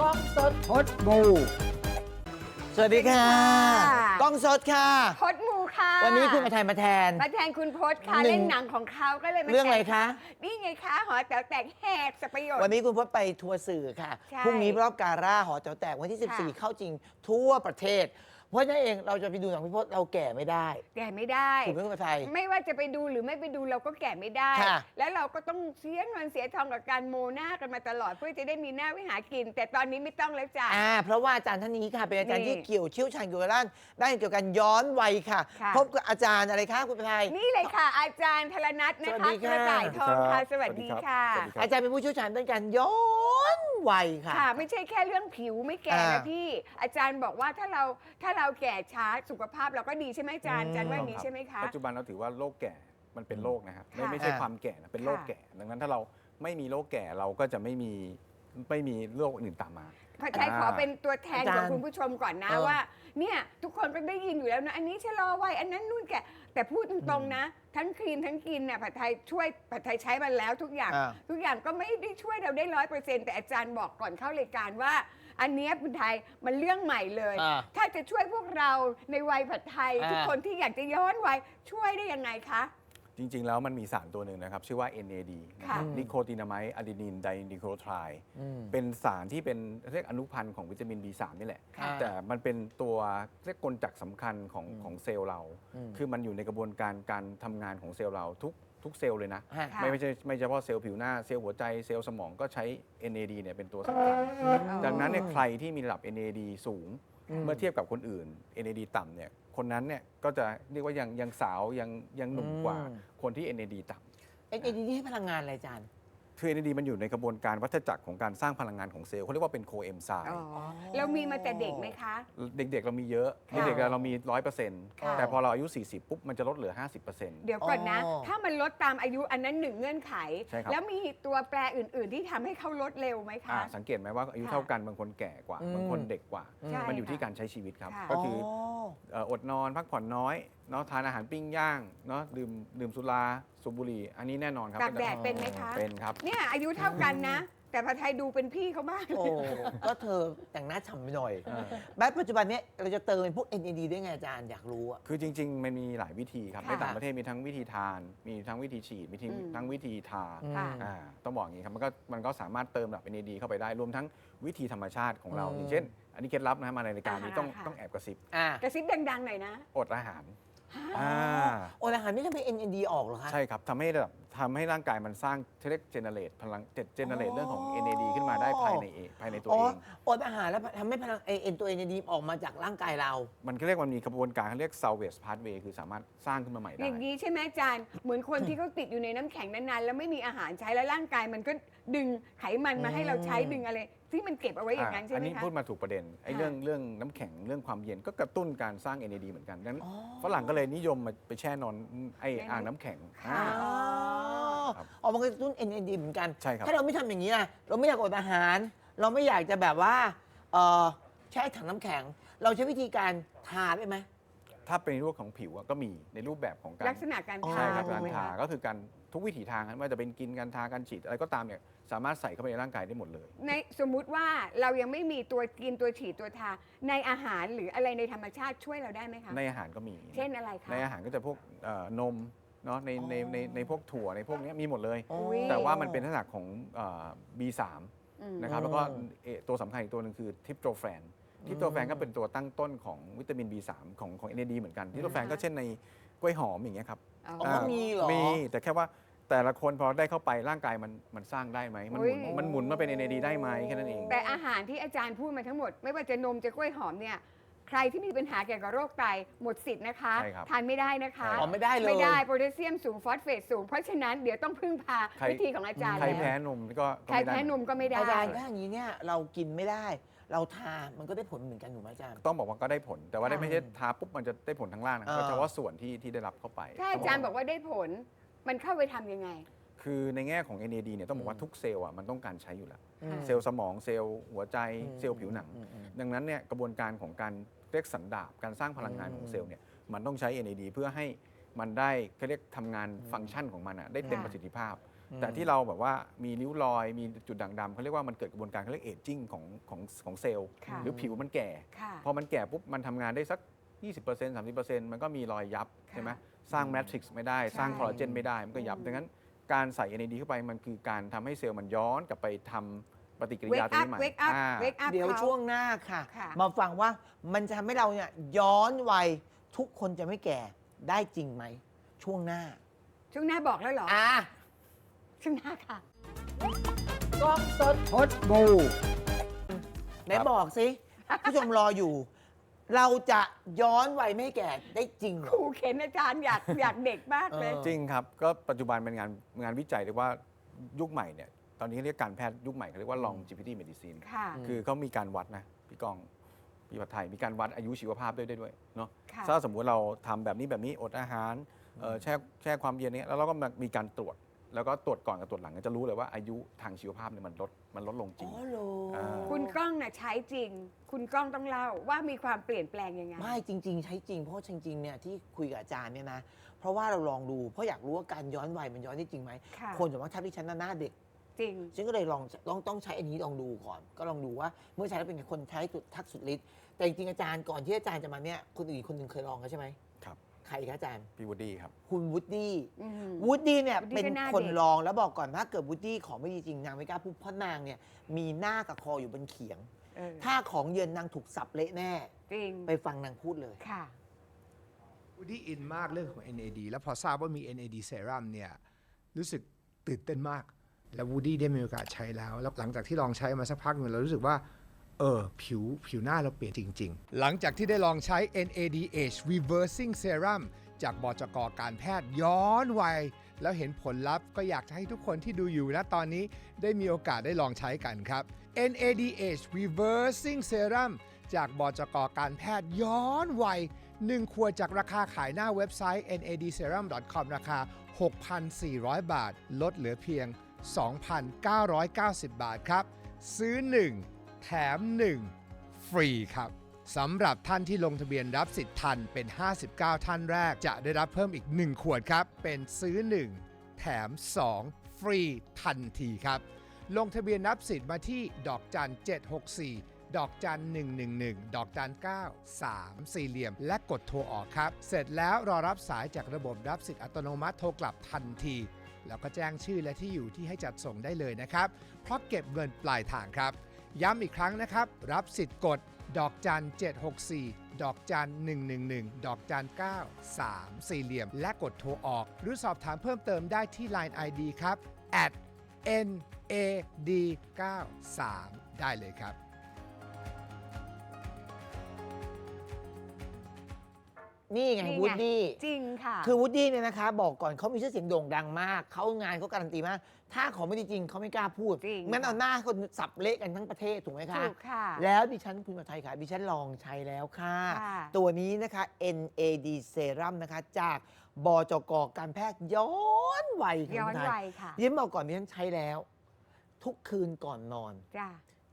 กล้องสดพดบูสวัสดีค่ะค่ะ กล้องสดค่ะ พดมูค่ะวันนี้คุณมาแทนมาแทน มาแทนคุณพดค่ะหนึ่ง เล่นหนังของเขาก็เลยมาเรื่องอะไรแทนคะ นี่ไงคะหอแต๋วแตกแหกสับประโยชน์ วันนี้คุณพจน์ไปทัวร์สื่อค่ะ ใช่พรุ่งนี้รอบการ่าหอแต๋วแตกวันที่ ค่ะ14 เข้าจริงทั่วประเทศ เพราะฉะนั้นเองเราจะไปดูหนังพี่พจน์เราแก่ไม่ได้แก่ไม่ได้ ถูกไหมคุณประไทย ไม่ว่าจะไปดูหรือไม่ไปดูเราก็แก่ไม่ได้ ค่ะ แล้วเราก็ต้องเสียเงินเสียทองกับการโมหน้ากันมาตลอดเพื่อจะได้มีหน้าไวิหากิน แต่ตอนนี้ไม่ต้องแล้วจ้ะ อ่าเพราะว่าอาจารย์ท่านนี้ค่ะ เป็นอาจารย์นี่ที่เกี่ยวเชี่ยวชาญเกี่ยวกับด้านด้านเกี่ยวกับการย้อนวัยค่ะ ค่ะ พบกับอาจารย์อะไรคะคุณประไทย นี่เลยค่ะ อาจารย์ธรนัทนะสวัสคะดีกค่ะ ระต่ายทองค่ะสสวัวัสสดีดีครับค่ะ สวัสดีครับ อาจารย์เป็นผู้เชี่ยวชาญด้านการย้อนวัยค่ะ ค่ะ ไม่ใช่แค่เรื่องผิวไม่แก่อ่านะพี่ อาจารย์บอกว่าถ้าเราถ้าเราแก่ช้าสุขภาพเราก็ดีใช่ไหมอาจารย์อืมอาจารย์ว่าอย่างนี้ใช่ไหมคะ ปัจจุบันเราถือว่าโรคแก่มันเป็นโรคนะครับไม่ค่ะไม่ใช่อ่าความแก่นะเป็นโรคค่ะแก่ ดังนั้นถ้าเราไม่มีโรคแก่เราก็จะไม่มีไม่มีโรคอื่นตามมาผัดไทยขอเป็นตัวแทนอาจารย์ของคุณผู้ชมก่อนนะเออ ว่า เนี่ยทุกคนก็ได้ยินอยู่แล้วนะอันนี้ชะลอวัยอันนั้นนู่นแก่แต่พูดตรงๆนะ ทั้งคลีนทั้งกินเนี่ยผัดไทยช่วยผัดไทยใช้มาแล้วทุกอย่าง อ่า ทุกอย่างก็ไม่ได้ช่วยเราได้ร้อยเปอร์เซ็นต์แต่อาจารย์บอกก่อนเข้ารายการว่า อันเนี้ยผัดไทยมันเรื่องใหม่เลย อ่าถ้าจะช่วยพวกเราในวัยผัดไทย อ่า ทุกคนที่อยากจะย้อนวัยช่วยได้ยังไงคะ จริง ๆ แล้วมันมีสารตัวหนึ่งนะครับ ชื่อว่า NAD ค่ะ นิโคตินามายอะดีนินไดนิโคไทรอืม เป็นสารที่เป็นเรียกอนุพันธ์ของวิตามิน B3 นี่แหละ ค่ะ แต่มันเป็นตัวเรียกกลจักรสำคัญของอืมของเซลล์เรา อืม คือมันอยู่ในกระบวนการการทำงานของเซลล์เราทุก ทุกเซลล์เลยนะ ฮะ ค่ะ ไม่ไม่ใช่ไม่เฉพาะเซลล์ผิวหน้าเซลล์หัวใจเซลล์สมองก็ใช้ NAD เนี่ยเป็นตัวสำคัญดังนั้นเนี่ยใครที่มีระดับ NAD สูงอืมเมื่อเทียบกับคนอื่น NAD ต่ำเนี่ยคนนั้นเนี่ยก็จะเรียกว่ายังยังสาวยังยังหนุ่มกว่า อืม คนที่ NAD ต่ำ เอ็นเอ็นดีให้พลังงานอะไรอาจารย์ คือ NAD มันอยู่ในกระบวนการวัฏจักรของการสร้างพลังงานของเซลล์เขาเรียกว่าเป็นโคเอนไซม์อ๋อเรามีมาแต่เด็กไหมคะ เด็กๆเรามีเยอะ ค่ะเด็กๆเรามี 100%ค่ะ แต่พอเราอายุ 40 ปุ๊บ มันจะลดเหลือ 50%เดี๋ยวก่อนนะ อ๋อ ถ้ามันลดตามอายุอันนั้นหนึ่งเงื่อนไข ใช่ครับ แล้วมีตัวแปรอื่น ๆ ที่ทำให้เขาลดเร็วไหมอ่าคะ สังเกตไหมว่าอายุค่ะเท่ากันบางคนแก่กว่า อืมบางคนเด็กกว่า ใช่มันอยู่ที่ค่ะการใช้ชีวิตครับ ค่ะ ก็คือเอ่ออดนอนพักผ่อนน้อยเนาะทานอาหารปิ้งย่างเนาะดื่มดื่มสุราสูบบุหรี่อันนี้แน่นอนครับตากแดดเป็นไหมคะ เป็นครับ เนี่ยอายุเท่ากันนะ แต่ผัดไทยดูเป็นพี่เขาบ้างโอ้ก็เธอแต่งหน้าฉ่ำไปหน่อยเออแบบปัจจุบันเนี้ยเราจะเติมเป็นพวก NAD ได้ไงอาจารย์อยากรู้อะ คือจริง ๆ มันมีหลายวิธีครับ ค่ะในต่างประเทศมีทั้งวิธีทาน มีทั้งวิธีฉีดมีทั้งอืม ทั้งวิธีทาค่ะ อ่าต้องบอกอย่างนี้ครับ มันก็มันก็สามารถเติมแบบ NAD เข้าไปได้ รวมทั้งวิธีธรรมชาติของเรา อืม อย่างเช่น อันนี้เคล็ดลับนะฮะมาในรายการนี้อ่าต้องค่ะ ต้องแอบกระซิบอะ กระซิบดังๆหน่อยนะ อดอาหาร อ๋ออ่า โออาหารนี่ทำให้ NAD ออกเหรอคะ ใช่ครับทำให้แบบทำให้ร่างกายมันสร้างเรียกเจเนเรตพลังเจเนเรตอ๋อเรื่องของ NAD ขึ้นมาได้ภายในเอภายในตัวอ๋อเอง อดอาหารแล้วทำให้พลังเอ็นตัว NAD ออกมาจากร่างกายเรา มันก็เรียกว่ามีกระบวนการเขาเรียก salvage pathway คือสามารถสร้างขึ้นมาใหม่อได้ย่างนี้ใช่ไหมอาจารย์ เหมือนคนที่เขาติดอยู่ในน้ำแข็งนานๆ แล้วไม่มีอาหารใช้แล้วร่างกายมันก็ดึงไขมันมาให้เราใช้อืมดึงอะไร ที่มันเก็บเอาไว้อย่างนั้นใช่อันไหมนี้คะ พูดมาถูกประเด็นไอ้ค่ะ เรื่องเรื่องน้ำแข็งเรื่องความเย็นก็กระตุ้นการสร้าง NAD เหมือนกันดังนั้นอ๋อฝรั่งก็เลยนิยมมาไปแช่นอนไอ้อ่างน้ำแข็งค่ะอ่า อ๋อครับออกมากระตุ้น NAD เหมือนกัน ใช่ครับ ถ้าเราไม่ทำอย่างนี้นะเราไม่อยากอดอาหาร เราไม่อยากจะแบบว่าเออใช้ถังน้ำแข็ง เราใช้วิธีการทาได้ไหม ถ้าเป็นในรูปของผิวอะก็มีในรูปแบบของการลักษณะการอ๋อทาใช่ครับถูกากรไหมทาคะ ก็คือการทุกวิถีทางครับไม่ว่าจะเป็นกินการทาการฉีดอะไรก็ตามเนี่ยสามารถใส่เข้าไปในร่างกายได้หมดเลย ในสมมุติว่าเรายังไม่มีตัวกินตัวฉีดตัวทา ในอาหารหรืออะไรในธรรมชาติช่วยเราได้ไหมคะ ในอาหารก็มี เช่นอะไรคะ ในอาหารก็จะพวกเอ่อนม เนาะในในในในพวกถั่วในพวกเนี้ยมีหมดเลยอ๋ออุ๊ยแต่ว่ามันเป็นลักษณะของเอ่อ B3 อืม นะครับอืมแล้วก็เอ่อตัวสำคัญอีกตัวหนึ่งคือทิปโตรแฟนทิปโตรแฟนก็เป็นตัวตั้งต้นของวิตามิน B3 ของของ NAD เหมือนกันทิปโตรแฟนก็เช่นในกล้วยหอมอย่างเงี้ยครับ อ๋ออ๋อมีเหรอ มีแต่แค่ว่าแต่ละคนพอได้เข้าไปร่างกายมันมันสร้างได้ไหมมันหมุนอุ๊ย มันหมุนมาเป็น NAD ได้ไหมแค่นั้นเอง แต่อาหารที่อาจารย์พูดมาทั้งหมด ไม่ว่าจะนมจะกล้วยหอมเนี่ย ใครที่มีปัญหาเกี่ยวกับโรคไตหมดสิทธิ์นะคะ ใช่ครับทานไม่ได้นะคะใช่อ๋อไม่ได้เลย ไม่ได้โพแทสเซียมสูงฟอสเฟตสูง เพราะฉะนั้นเดี๋ยวต้องพึ่งพาใคร วิธีของอาจารย์ใครแล้วแพ้นมก็ก็ใครไม่ได้แพ้นมก็ไม่ได้ อาจารย์ถ้าอย่างนี้เนี่ยเรากินไม่ได้ เราทามันก็ได้ผลเหมือนกันถูกไหมอาจารย์ ต้องบอกว่าก็ได้ผล แต่ว่าได้ค่ะไม่ใช่ทาปุ๊บมันจะได้ผลทั้งล่างนะอ่าก็เฉพาะส่วนที่ที่ได้รับเข้าไปถ้าอาจารย์บอกว่าได้ผล มันเข้าไปทำยังไง คือในแง่ของ NAD เนี่ยต้องบอกอืว่ามทุกเซลล์อะมันต้องการใช้อยู่แล้ว อืม เซลล์สมองเซลล์หัวใจอืมเซลล์ผิวหนัง อืมอืม ดังนั้นเนี่ยกระบวนการของการเรียกสันดาบการสร้างพลังงานของเซลล์เนี่ยมันต้องใช้ NAD เพื่อให้มันได้เขาเรียกทำงานฟังก์ชันของมันอะได้เต็มค่ะ ประสิทธิภาพแต่ที่เราแบบว่ามีริ้วรอยมีจุดด่างดำเขาเรียกว่ามันเกิดกระบวนการเขาเรียกเอจจิ้งของของของเซลล์ ค่ะ หรือผิวมันแก่ ค่ะ พอมันแก่ปุ๊บ มันทำงานได้สัก 20% 30%มันก็มีรอยยับค่ะใช่ไหมสร้างแมทริกซ์ไม่ได้ใช่สร้างคอลลาเจนไม่ได้ มันก็ยับอืมดังนั้น การใส่ NAD เข้าไปมันคือการทำให้เซลล์มันย้อนกลับไปทำปฏิกิริเวยากตัวอัพนี้ใหม่เวกอัพอ่า เวกอัพ เดี๋ยวช่วงหน้าค่ะ ค่ะ มาฟังว่ามันจะทำให้เราเนี่ยย้อนวัยทุกคนจะไม่แก่ได้จริงไหม ช่วงหน้าช่วงหน้าบอกแล้วเหรออะช่วงหน้าค่ะ กล้องสดพดบูไหนบอกสิผู้ชมรออยู่ เราจะย้อนวัยไม่ให้แก่ได้จริงเหรคอ รูเข็นอาจารย์อยากอยากเด็กมากเลย เออ จริงครับ ก็ปัจจุบันเป็นงานงานวิจัยเรียกว่ายุคใหม่เนี่ยตอนนี้เขาเรียกการแพทย์ยุคใหม่เขาเรียกว่า longevity medicine ค่ะ คือเขามีการวัดนะพี่กองพี่ผัดไทยมีการวัดอายุชีวภาพด้วยได้ด้วยเนาะค่ะ ถ้าสมมุติเราทำแบบนี้แบบนี้อดอาหารเอ่อแช่แช่ความเย็นเนี้ยแล้วเราก็มามีการตรวจ แล้วก็ตรวจก่อนกับตรวจหลังก็จะรู้เลยว่าอายุทางชีวภาพเนี่ยมันลดมันลดลงจริอ๋งอเหรออาคุณกล้องน่ะใช้จริง คุณกล้องต้องเล่าว่ามีความเปลี่ยนแปลงยังไง ไม่จริง ๆ ใช้จริงเพราะจริงๆเนี่ยที่คุยกับอาจารย์เนี่ยนะ เพราะว่าเราลองดูเพราะอยากรู้ว่าการย้อนวัยมันย้อนได้จริงไหมค่ะ คนส่วนมากถ้าที่ฉันน่ะหน้าเด็ก จริง ฉันก็เลยลองลองต้องใช้อันนี้ลองดูก่อน ก็ลองดูว่าเมื่อใช้แล้วเป็นไงคนใช้สุดทักสุดฤทธิ์แต่จริงๆอาจารย์ก่อนที่อาจารย์จะมาเนี่ยคนอื่นคนหนึ่งเคยลองแล้วใช่ไหมครับ ใครคะอาจารย์ พี่วูดดี้ครับ คุณวูดดี้อืม วูดดี้เนี่ย Woody เป็นก็หน้าคนเด็ก ลองแล้วบอกก่อนถ้าเกิดวูดดี้ของไม่ดีจริงนางไม่กล้าพูดเพราะนางเนี่ยมีหน้ากับคออยู่บนเขียง เออถ้าของเย็นนางถูกสับเละแน่ จริงไปฟังนางพูดเลย ค่ะ วูดดี้อินมากเรื่องของ NAD แล้วพอทราบว่ามี NAD เซรั่มเนี่ยรู้สึกตื่นเต้นมาก แล้ววูดดี้ได้มีโอกาสใช้แล้ว แล้วหลังจากที่ลองใช้มาสักพักหนึ่งเรารู้สึกว่า เออ ผิวผิวหน้าเราเปลี่ยนจริง ๆ หลังจากที่ได้ลองใช้ NADH Reversing Serum จากบจกการแพทย์ย้อนวัย แล้วเห็นผลลัพธ์ก็อยากจะให้ทุกคนที่ดูอยู่นะตอนนี้ได้มีโอกาสได้ลองใช้กันครับ NADH Reversing Serum จากบจกการแพทย์ย้อนวัย 1 ขวดจากราคาขายหน้าเว็บไซต์ nadserum.com ราคา 6,400 บาท ลดเหลือเพียง 2,990 บาทครับ ซื้อ 1 แถม 1 ฟรีครับสำหรับท่านที่ลงทะเบียนรับสิทธิ์ทันเป็น 59 ท่านแรก จะได้รับเพิ่มอีก 1 ขวดครับ เป็นซื้อ 1 แถม 2 ฟรีทันทีครับ ลงทะเบียนรับสิทธิ์มาที่ดอกจัน 764ดอกจัน 111 ดอกจัน 9 3 สี่เหลี่ยม และกดโทรออกครับ เสร็จแล้วรอรับสายจากระบบรับสิทธิ์อัตโนมัติโทรกลับทันที แล้วก็แจ้งชื่อและที่อยู่ที่ให้จัดส่งได้เลยนะครับ เพราะเก็บเงินปลายทางครับ ย้ำอีกครั้งนะครับ รับสิทธิ์กดดอกจัน 764 ดอกจัน 111 ดอกจัน 9 3 สี่เหลี่ยม และกดโทรออก หรือสอบถามเพิ่มเติมได้ที่ Line ID ครับ at NAD 93ได้เลยครับ นี่ไงนี่ไง วูดดี้จริงค่ะ คือวูดดี้เนี่ยนะคะ บอกก่อนเขามีชื่อเสียงโด่งดังมาก เขางานเขาการันตีมาก ถ้าของไม่ดีจริงเขาไม่กล้าพูดจริง งั้นเอาหน้าคนสับเละกันทั้งประเทศถูกไหมคะ ถูกค่ะ แล้วดิฉันคุณมาไทยค่ะดิฉันลองใช้แล้วค่ะ ค่ะตัวนี้นะคะ NAD Serum นะคะ จากบจกการแพทย์ย้อนวัยค่ะย้อนคุณไทวัยค่ะยิ้มบอกก่อนดิฉันใช้แล้ว ทุกคืนก่อนนอน จ้า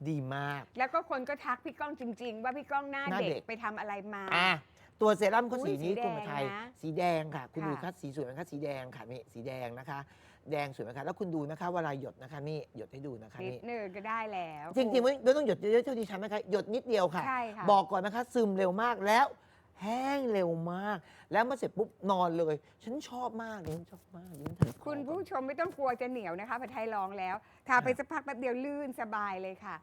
ดีมาก แล้วก็คนก็ทักพี่ก้องจริง ๆ ว่าพี่ก้องหน้าหน้าเด็เด็ก กไปทำอะไรมา อะ ตัวเซรั่มเขาสีอุ๊ยนี้สีแดงคุณมาไทยนะสีแดงค่ะ คุณค่ะดูคัดสีสวยไหมคะสีแดงค่ะนี่สีแดงนะคะ แดงสวยไหมคะแล้วคุณดูนะคะเวลาหยดนะคะนี่หยดให้ดูนะคะนิดนี่หนึ่งก็ได้แล้วจริงๆไม่ไม่ต้องหยดเยอะๆเท่าที่ฉันนะคะหยดนิดเดียวค่ะ ใช่ค่ะบอกก่อนนะคะ ซึมเร็วมากแล้ว แห้งเร็วมาก แล้วเมื่อเสร็จปุ๊บนอนเลย ฉันชอบมากเลยฉันชอบมากฉันทำคุณผู้ชมไม่ต้องกลัวจะเหนียวนะคะผัดไทยลองแล้วทาไปสักพักแป๊บเดียวลื่นสบายเลยค่ะ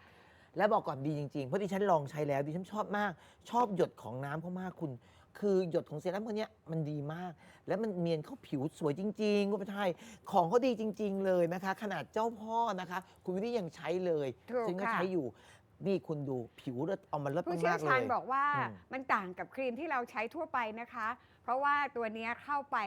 แล้วบอกก่อนดีจริงๆ เพราะดิฉันลองใช้แล้วดิฉันชอบมาก ชอบหยดของน้ำเขามากคุณ คือหยดของเซรั่มคนนี้ยมันดีมาก แล้วมันเนียนเข้าผิวสวยจริงๆคุณประทยของเขาดีจริง ๆ เลยนะคะ ขนาดเจ้าพ่อนะคะ คุณวิทย์ยังใช้เลยถูกซึ่งก็ค่ะ ใช้อยู่นี่คุณดูผิวเราเอามาลดผู้เชี่ยมากๆวชาเลญย บอกว่าอืม มันต่างกับครีมที่เราใช้ทั่วไปนะคะ เพราะว่าตัวเนี้ยเข้าไป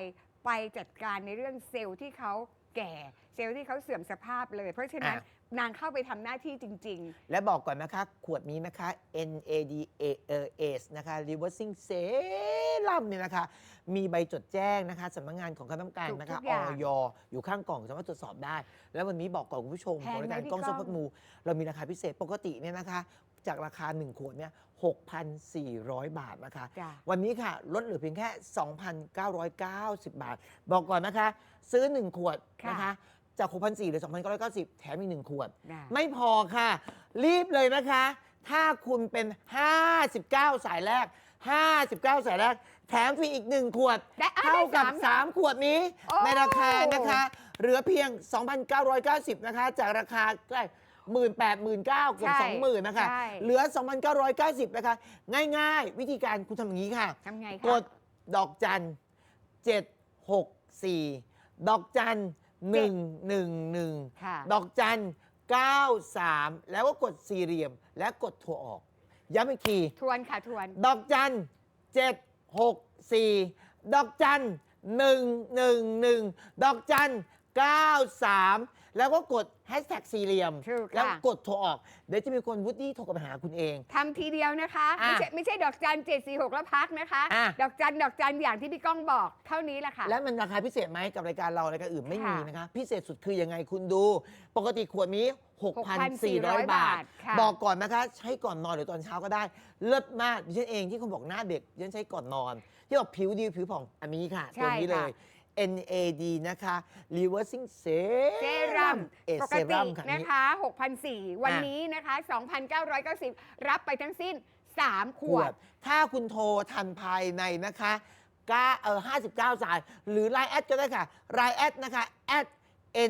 ไปจัดการในเรื่องเซลล์ที่เขาแก่ เซลล์ที่เขาเสื่อมสภาพเลย เพราะฉะนั้น นางเข้าไปทำหน้าที่จริง และบอกก่อนนะคะ ขวดนี้นะคะ NADAS นะคะ Reversing Serum เนี่ยนะคะ มีใบจดแจ้งนะคะสำนักงานของคณะกรรมการถูกนะคะทุกอย่างอยอยู่ข้างกล่องสามารถตรวจสอบได้ แล้ววันนี้บอกก่อนคุณผู้ชมแพงของรายการไหมพี่กล้องสดก้องพัดมู เรามีราคาพิเศษปกติเนี่ยนะคะ จากราคา 1 ขวดเนี่ย6,400 บาทนะคะ ๆจ้ะ วันนี้ค่ะ ลดเหลือเพียงแค่ 2,990 บาท บอกก่อนนะคะ ซื้อ 1 ขวดนะคะ จาก 6,400เหรือ 2,990 แถมอีกหนึ่งขวด ได้ ไม่พอค่ะ รีบเลยนะคะ ถ้าคุณเป็น 59 สายแรก 59 สายแรก แถมฟรีอีก 1 ขวด ได้อะเท่ากับ ได้สาม3 ขวดนี้ โอ้ ในราคานะคะ เหลือเพียง 2,990 นะคะ จากราคาใกล้หมื่นแปดหมื่นเก้าเกือบใช่สองหมื่นนะคะ ใช่ เหลือ 2,990 นะคะ ง่ายๆ วิธีการคุณทำอย่างนี้ค่ะ ทำไงกคะดดอกจัน 764 ดอกจัน 111 ค่ะดอกจัน 93 แล้วก็กดสี่เหลี่ยม และกดโทรออก ย้ำอีกที ทวนค่ะทวน ดอกจัน764ดอกจัน111ดอกจัน93 แล้วก็กดแฮชแท็กสี่เหลี่ยม ถูกค่ะ แล้วกดโทรออก เดี๋ยวจะมีคนวุฒิโทรกลับมาหาคุณเอง ทำทีเดียวนะคะ อะไม่ใช่ไม่ใช่ดอกจันเจ็ดสี่หกแล้วพักนะคะ อะ ดอกจันดอกจันอย่างที่พี่ก้องบอกเท่านี้แหละค่ะ และมันราคาพิเศษไหมกับรายการเรารายการอื่นไม่มีค่ะนะคะ พิเศษสุดคือยังไงคุณดู ปกติขวดนี้ 6,400 6,400 บาทค่ะ บอกก่อนนะคะ ใช้ก่อนนอนหรือตอนเช้าก็ได้ เลิศมากดิฉันเองที่คนบอกหน้าเด็กดิฉันใช้ก่อนนอน ที่บอกผิวดีผิวผ่องอันนี้ค่ะใช่ตัวนี้เลค่ะย NAD นะคะ Reversing เซรั่มเอปเซกติรั่มค่ะนะนี่ คะ6,004วันนี้นะคะ 2,990 รับไปทั้งสิ้น 3 ขขววด ดถ้าคุณโทรทันภายในนะคะก้าเออ59 สาย หรือ Line แอดก็ได้ค่ะ Line แอดนะคะ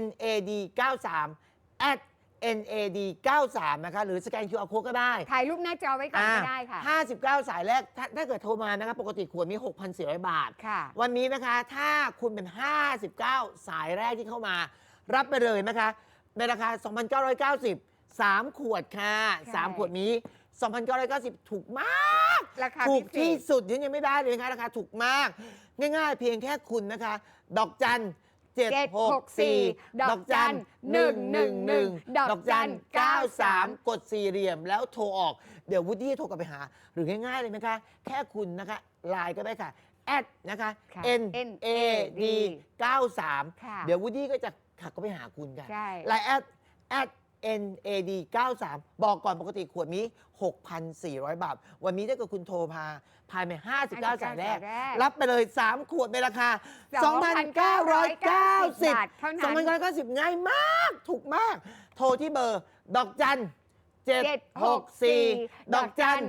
NAD 93 NAD 93นะคะหรือสแกน QR Code ก็ได้ถ่ายรูปหน้าจอไว้ก่อนก็ได้ค่ะ อ่า59 สายแรกถ้าถ้าเกิดโทรมานะคะปกติขวดนี้6,400 บาท ค่ะ วันนี้นะคะถ้าคุณเป็น 59 สายแรกที่เข้ามา รับไปเลยนะคะ ในราคา 2,990 3 ขวดค่ะ ใช่ 3 ขวดนี้ 2,990 ถูกมาก ราคาถูพิกเศที่ษ สุดยังยังไม่ได้เลยนะคะราคาถูกมาก ง่ายๆ เพียงแค่คุณนะคะ ดอกจัน 764 ดอกจัน111 ดอกจัน93 กดสี่เหลี่ยมแล้วโทรออก เดี๋ยววูดดี้โทรกลับไปหา หรือง่ายๆเลยนะคะ แค่คุณนะคะไลน์ก็ได้ค่ะแอดนะคะ ค่ะ N A D 93 ค่ะเดี๋ยววูดดี้ก็จะขับก็ไปหาคุณกันใช่ ไลน์แอด at NAD 93 บอกก่อนปกติขวดนี้ 6,400 บาท วันนี้ถ้าเกิดคุณโทรพาภายใน59 สายแรก รับไปเลย 3 ขวดในราคา 2,990 บาทเท่านั้น2,990 ง่ายมาก ถูกมาก โทรที่เบอร์ ดอกจัน 764 ดอกจัน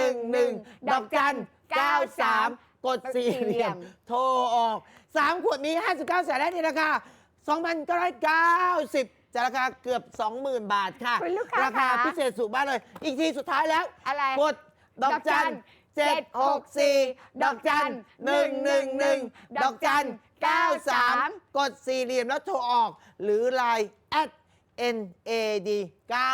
111 ดอกจัน 93 กดสี่เหลี่ยม โทรออก 3 ขวดนี้59 สายแรกในราคา 2,990จะราคาเกือบ 20,000 บาทค่ะ คุณลูกค้าราคาค่ะพิเศษสุดมากเลย อีกทีสุดท้ายแล้วอะไรกดดอกจัน764 ดอกจัน111 ดอกจัน93 กดสี่เหลี่ยมแล้วโทรออก หรือ Line at NAD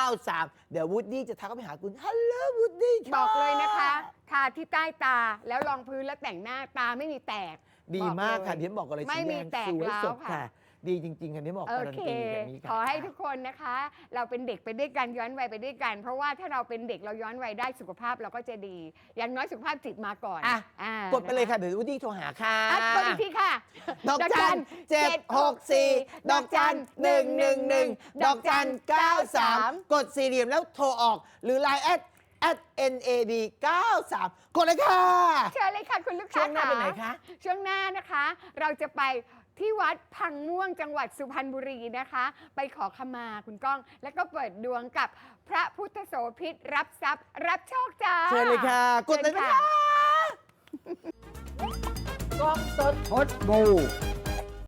93 เดี๋ยววูดดี้จะทักเข้าไปหาคุณฮัลโหลวูดดี้บอกเลยนะคะ ทาที่ใต้ตาแล้วรองพื้นแล้วแต่งหน้าตาไม่มีแตกดีมากค่ะบอกเลยเดี๋ยวบอกกันเลยไม่สีมีแดงแตกสวยร้าวสดค่ะ ค่ะ ดีจริงๆค่ะที่บอกโอการันเคตีแบบนี้ค่ะขอให้ทุกคนนะคะ เราเป็นเด็กไปด้วยกันย้อนวัยไปด้วยกัน เพราะว่าถ้าเราเป็นเด็กเราย้อนวัยได้สุขภาพเราก็จะดี อย่างน้อยสุขภาพจิตมาก่อนอะอ่ากดไปเลยค่ะ เดี๋ยววูดดี้โทรหาค่ะ อะกดอีกทีค่ะ ดอกจัน764ดอกจัน111ดอกจัน93กดสี่เหลี่ยมแล้วโทรออก หรือ Line at at NAD 93 กดเลยค่ะ เชิญเลยค่ะคุณลูกค้าช่วงหน้าไปไหนคะ ช่วงหน้านะคะ เราจะไป ที่วัดพังม่วงจังหวัดสุพรรณบุรีนะคะ ไปขอขมาคุณก้อง แล้วก็เปิดดวงกับพระพุทธโสพิษรับทรัพย์ รับโชคจ้าเชิญเลยค่ะ กดเลยนะคะ กล้องสดพดบู